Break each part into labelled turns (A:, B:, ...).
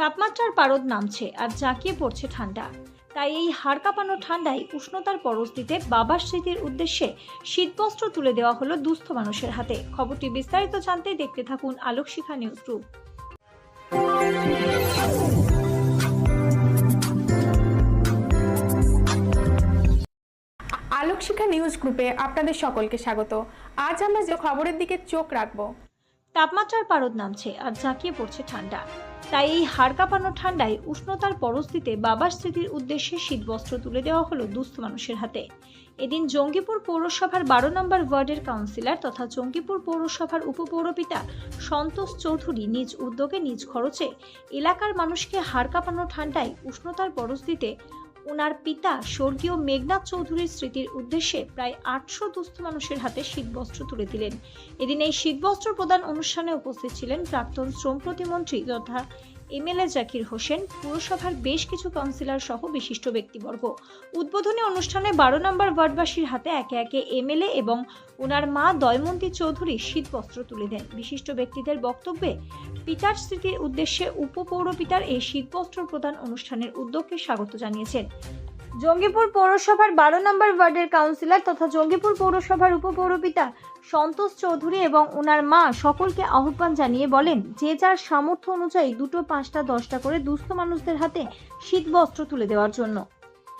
A: তাপমাত্রার পারদ নামছে আর জাঁকিয়ে পড়ছে ঠান্ডা। তাই এই হাড় কাঁপানো ঠান্ডায় উষ্ণতার পরশ দিতে বাবার স্মৃতির উদ্দেশ্যে শীতবস্ত্র তুলে দেওয়া হলো দুস্থ মানুষের হাতে। খবরটি বিস্তারিত জানতে দেখতে থাকুন Alok Shikha news group
B: Alokshikha news গ্রুপে আপনাদের সকলকে স্বাগত। আজ আমরা যে খবরের দিকে চোখ রাখব।
A: তাপমাত্রার পারদ নামছে আর জাঁকিয়ে পড়ছে ঠান্ডা। তাই এই হাড় কাঁপানো ঠান্ডায় উষ্ণতার পরস্থিতে বাবার স্মৃতির উদ্দেশ্যে শীতবস্ত্র তুলে দেওয়া হলো দুস্থ মানুষের হাতে। এদিন জঙ্গিপুর পৌরসভার বারো নম্বর ওয়ার্ডের কাউন্সিলর তথা জঙ্গিপুর পৌরসভার উপপৌরপিতা সন্তোষ চৌধুরী নিজ উদ্যোগে নিজ খরচে এলাকার মানুষকে হাড় কাঁপানো ঠান্ডায় উষ্ণতার পরশ দিতে ওনার পিতা স্বর্গীয় মেঘনাথ চৌধুরীর স্মৃতির উদ্দেশ্যে প্রায় আটশো দুস্থ মানুষের হাতে শীতবস্ত্র তুলে দিলেন। এদিন এই শীতবস্ত্র প্রদান অনুষ্ঠানে উপস্থিত ছিলেন প্রাক্তন শ্রম প্রতিমন্ত্রী তথা এমএলএ জাকির হোসেন পুরসভার বেশ কিছু কাউন্সিলর সহ বিশিষ্ট ব্যক্তিবর্গ। উদ্বোধনী অনুষ্ঠানে বারো নম্বর ওয়ার্ডবাসীর হাতে একে একে এমএলএ এবং ওনার মা দয়মন্তী চৌধুরী শীতবস্ত্র তুলে দেন। বিশিষ্ট ব্যক্তিদের বক্তব্যে পিতার স্মৃতির উদ্দেশ্যে উপপৌরপিতার এই শীতবস্ত্র প্রদান অনুষ্ঠানের উদ্যোগকে স্বাগত জানিয়েছেন। জঙ্গিপুর পৌরসভার বারো নম্বর ওয়ার্ডের কাউন্সিলর তথা জঙ্গিপুর পৌরসভার উপপৌরপিতা সন্তোষ চৌধুরী এবং ওনার মা সকলকে আহ্বান জানিয়ে বলেন, যে যার সামর্থ্য অনুযায়ী দুটো, পাঁচটা, দশটা করে দুস্থ মানুষদের হাতে শীতবস্ত্র তুলে দেওয়ার জন্য।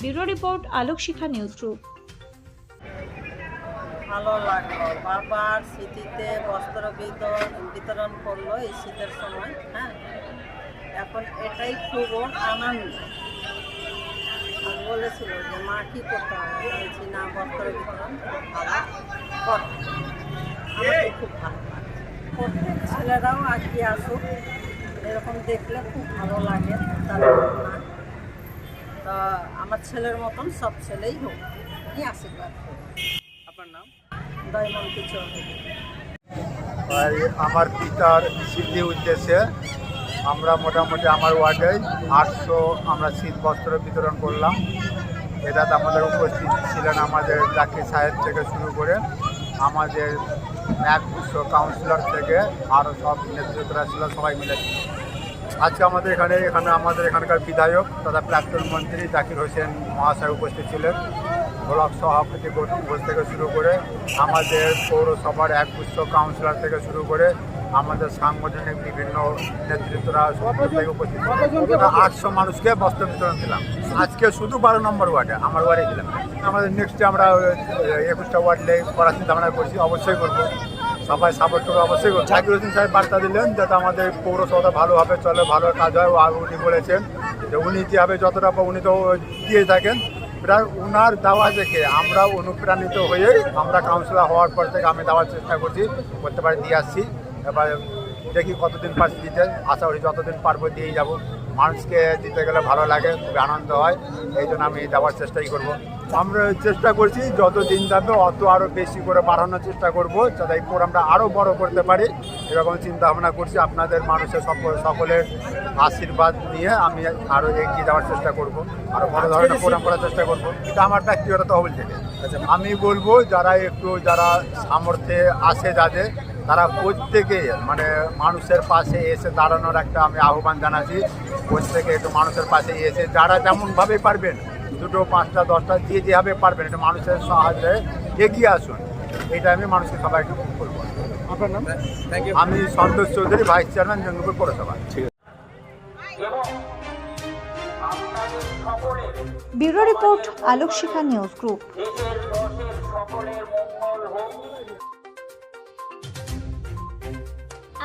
A: Bureau report Alok Shikha news group.
C: ভালো লাগল। বাবার স্মৃতিতে বস্ত্র বিতরণ করল এই শীতের সময় হ্যাঁ? এখন এটাই খুব আনন্দ। আর বলেছিল যে মা কি করতে হবে? বলছি না বস্ত্র বিতরণ ভালো। কর। আমাকে খুব ভালো লাগে। প্রত্যেক ছেলেরাও আগে আসুক এরকম দেখলে খুব ভালো লাগে তারা তা আমার ছেলের মতন সব ছেলেই হোক এই আশীর্বাদ করি।
D: আপনার নাম?
C: দয়মন্তী চৌধুরী।
E: আমার পিতার সিদ্ধি উদ্দেশ্যে আমরা মোটামুটি আমার ওয়ার্ডে আটশো আমরা শীত বস্ত্র বিতরণ করলাম। এটাতে আমাদের উপস্থিত ছিলেন আমাদের জাকির সাহেব থেকে শুরু করে আমাদের বিশ্ব কাউন্সিলর থেকে আরও সব নেতৃত্বরা ছিল, সবাই মিলে। আজকে আমাদের এখানে এখানে আমাদের এখানকার বিধায়ক তথা প্রাক্তন মন্ত্রী জাকির হোসেন মহাশয় উপস্থিত ছিলেন। ব্লক সভাপতি ঘোষ থেকে শুরু করে আমাদের পৌরসভার একগুচ্ছ কাউন্সিলর থেকে শুরু করে আমাদের সাংগঠনিক বিভিন্ন নেতৃত্বরা সব থেকে উপস্থিত আটশো মানুষকে বস্ত্র বিতরণ দিলাম। আজকে শুধু বারো নম্বর ওয়ার্ডে আমার ওয়ার্ডে দিলাম আমাদের নেক্সটে আমরা একুশটা ওয়ার্ডে করার চিন্তা ভাবনা করছি অবশ্যই করব। সবাই সাপোর্ট করবে অবশ্যই করব। জাকির হোসেন সাহেব বার্তা দিলেন যাতে আমাদের পৌরসভা ভালোভাবে চলে ভালো কাজ হয় ও আর উনি বলেছেন যে উনি যেভাবে যতটা উনি তো দিয়ে থাকেন। প্রায় উনার দাওয়া দেখে আমরা অনুপ্রাণিত হয়ে আমরা কাউন্সিলর হওয়ার পর থেকে আমি দেওয়ার চেষ্টা করছি করতে পারি দিয়ে আসছি। এবার দেখি কতদিন পাচ্ছি দিতে আশা করি যতদিন পারব দিয়েই যাব। মানুষকে দিতে গেলে ভালো লাগে খুবই আনন্দ হয়। এই জন্য আমি দেওয়ার চেষ্টাই করব। আমরা চেষ্টা করছি যত দিন যাবে অত আরও বেশি করে বাড়ানোর চেষ্টা করব যাতে এই প্রোগ্রামটা আরও বড় করতে পারি। এরকম চিন্তা ভাবনা করছি আপনাদের মানুষের সকল সকলের আশীর্বাদ নিয়ে আমি আরও এগিয়ে যাওয়ার চেষ্টা করব। আরও বড় ধরনের প্রোগ্রাম করার চেষ্টা করব। এটা আমার ব্যক্তিগত তহবিল থেকে। আমি বলব যারা একটু যারা সামর্থ্যে আসে যাদের তারা প্রত্যেকে মানে মানুষের পাশে এসে দাঁড়ানোর একটা আমি আহ্বান জানাচ্ছি। প্রত্যেকে একটু মানুষের পাশে এসে যারা যেমনভাবে পারবেন দুটো পাঁচটা দশটা যে যেভাবে পারবেন একটু মানুষের সাহায্যে এগিয়ে আসুন। এটা আমি মানুষকে সবাইকে বলব
D: আপনার নাম?
E: আমি সন্তোষ চৌধুরী ভাইস চেয়ারম্যান জঙ্গিপুর পৌরসভা।
A: Bureau report Alok Shikha news group.